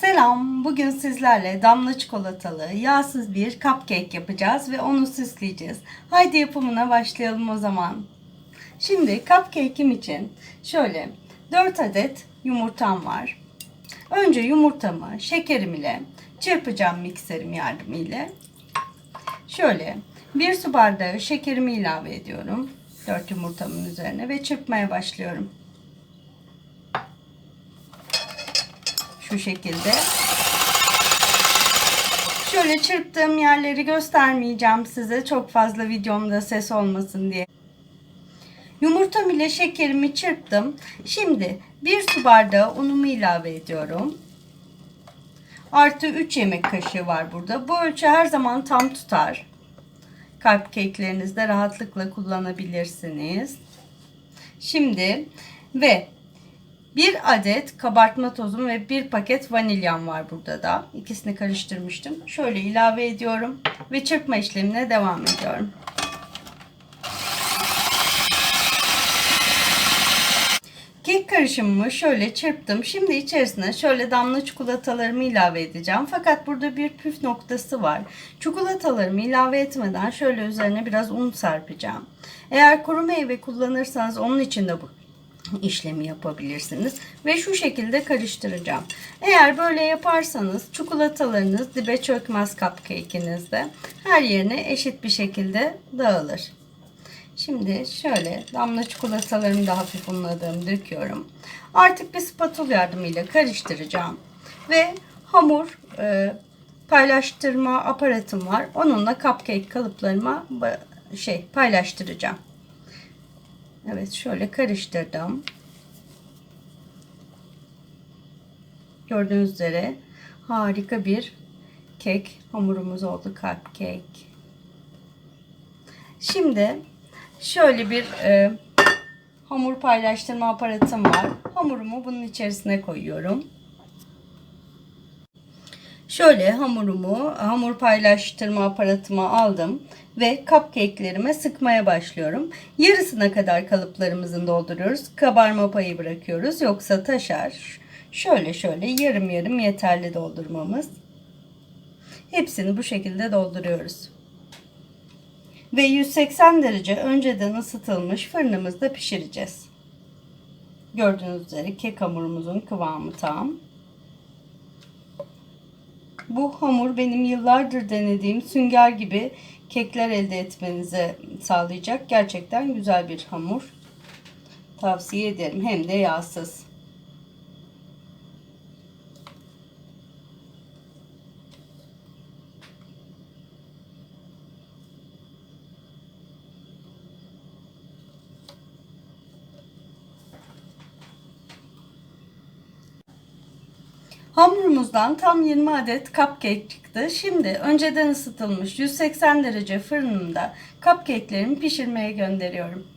Selam. Bugün sizlerle damla çikolatalı, yağsız bir cupcake yapacağız ve onu süsleyeceğiz. Haydi yapımına başlayalım o zaman. Şimdi cupcake'im için şöyle 4 adet yumurtam var. Önce yumurtamı şekerim ile çırpacağım mikserim yardımıyla. Şöyle bir su bardağı şekerimi ilave ediyorum. 4 yumurtamın üzerine ve çırpmaya başlıyorum. Şu şekilde. Şöyle çırptığım yerleri göstermeyeceğim size. Çok fazla videomda ses olmasın diye. Yumurtam ile şekerimi çırptım. Şimdi bir su bardağı unumu ilave ediyorum. Artı 3 yemek kaşığı var burada. Bu ölçü her zaman tam tutar. Cupcake'lerinizde rahatlıkla kullanabilirsiniz. Şimdi ve bir adet kabartma tozum ve bir paket vanilyam var burada da. İkisini karıştırmıştım. Şöyle ilave ediyorum ve çırpma işlemine devam ediyorum. Kek karışımımı şöyle çırptım. Şimdi içerisine şöyle damla çikolatalarımı ilave edeceğim. Fakat burada bir püf noktası var. Çikolatalarımı ilave etmeden şöyle üzerine biraz un serpeceğim. Eğer kuru meyve kullanırsanız onun için de bu işlemi yapabilirsiniz. Ve şu şekilde karıştıracağım. Eğer böyle yaparsanız çikolatalarınız dibe çökmez cupcake'inizde. Her yerine eşit bir şekilde dağılır. Şimdi şöyle damla çikolatalarımı da hafif unladığım döküyorum. Artık bir spatula yardımıyla karıştıracağım. Ve hamur e, paylaştırma aparatım var. Onunla cupcake kalıplarıma şey paylaştıracağım. Evet şöyle karıştırdım. Gördüğünüz üzere harika bir kek hamurumuz oldu cupcake. Şimdi şöyle bir e, hamur paylaştırma aparatım var. Hamurumu bunun içerisine koyuyorum. Şöyle hamurumu hamur paylaştırma aparatıma aldım ve cupcake'lerime sıkmaya başlıyorum. Yarısına kadar kalıplarımızın dolduruyoruz. Kabarma payı bırakıyoruz yoksa taşar. Şöyle şöyle yarım yarım yeterli doldurmamız. Hepsini bu şekilde dolduruyoruz. Ve 180 derece önceden ısıtılmış fırınımızda pişireceğiz. Gördüğünüz üzere kek hamurumuzun kıvamı tam. Bu hamur benim yıllardır denediğim sünger gibi kekler elde etmenize sağlayacak. Gerçekten güzel bir hamur. Tavsiye ederim. Hem de yağsız. Hamurumuzdan tam 20 adet cupcake çıktı. Şimdi önceden ısıtılmış 180 derece fırınımda cupcake'lerimi pişirmeye gönderiyorum.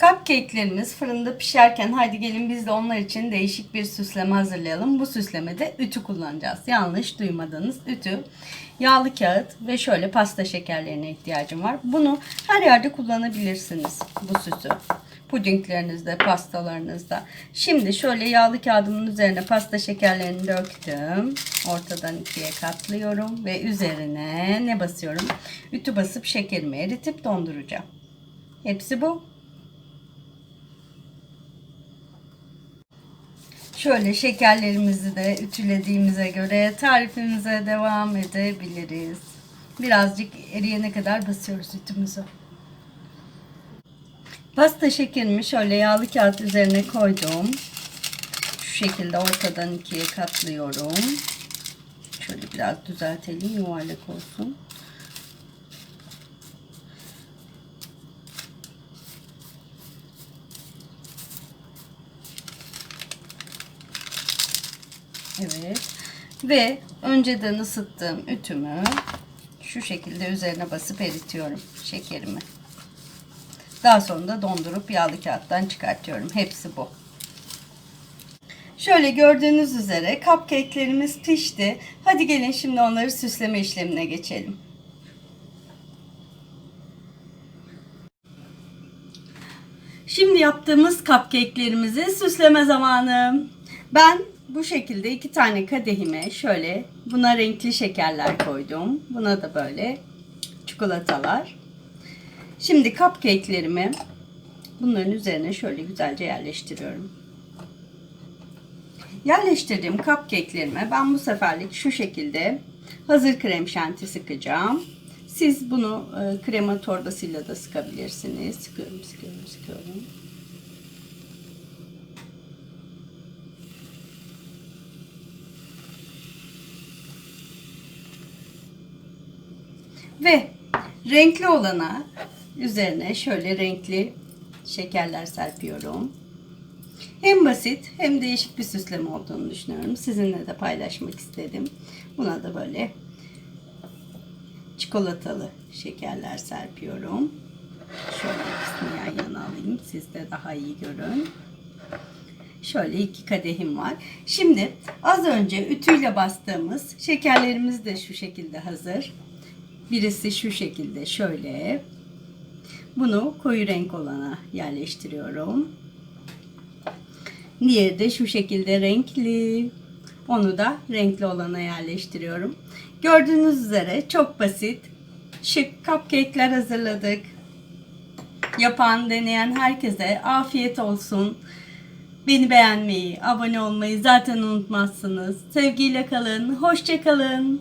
Cupcake'lerimiz fırında pişerken haydi gelin biz de onlar için değişik bir süsleme hazırlayalım. Bu süslemede ütü kullanacağız. Yanlış duymadınız. Ütü, yağlı kağıt ve şöyle pasta şekerlerine ihtiyacım var. Bunu her yerde kullanabilirsiniz bu süsü. Pudinglerinizde, pastalarınızda. Şimdi şöyle yağlı kağıdımın üzerine pasta şekerlerini döktüm. Ortadan ikiye katlıyorum ve üzerine ne basıyorum? Ütü basıp şekerimi eritip donduracağım. Hepsi bu. Şöyle şekerlerimizi de ütülediğimize göre tarifimize devam edebiliriz. Birazcık eriyene kadar basıyoruz ütümüzü. Pasta şekerimi şöyle yağlı kağıt üzerine koydum. Şu şekilde ortadan ikiye katlıyorum. Şöyle biraz düzeltelim yuvarlak olsun. Evet. Ve önceden ısıttığım ütümü şu şekilde üzerine basıp eritiyorum şekerimi. Daha sonra da dondurup yağlı kağıttan çıkartıyorum. Hepsi bu. Şöyle gördüğünüz üzere cupcake'lerimiz pişti. Hadi gelin şimdi onları süsleme işlemine geçelim. Şimdi yaptığımız cupcake'lerimizi süsleme zamanı. Ben bu şekilde iki tane kadehime şöyle buna renkli şekerler koydum. Buna da böyle çikolatalar. Şimdi cupcake'lerimi bunların üzerine şöyle güzelce yerleştiriyorum. Yerleştirdiğim cupcake'lerime ben bu seferlik şu şekilde hazır krem şanti sıkacağım. Siz bunu e, krema torbasıyla da sıkabilirsiniz. Sıkıyorum, sıkıyorum, sıkıyorum. Ve renkli olana üzerine şöyle renkli şekerler serpiyorum. Hem basit hem değişik bir süsleme olduğunu düşünüyorum. Sizinle de paylaşmak istedim. Buna da böyle çikolatalı şekerler serpiyorum. Şöyle ikisini yan yana alayım. Siz de daha iyi görün. Şöyle iki kadehim var. Şimdi az önce ütüyle bastığımız şekerlerimiz de şu şekilde hazır. Birisi şu şekilde şöyle. Bunu koyu renk olana yerleştiriyorum. Diğeri de şu şekilde renkli. Onu da renkli olana yerleştiriyorum. Gördüğünüz üzere çok basit, şık cupcake'ler hazırladık. Yapan, deneyen herkese afiyet olsun. Beni beğenmeyi, abone olmayı zaten unutmazsınız. Sevgiyle kalın, hoşça kalın.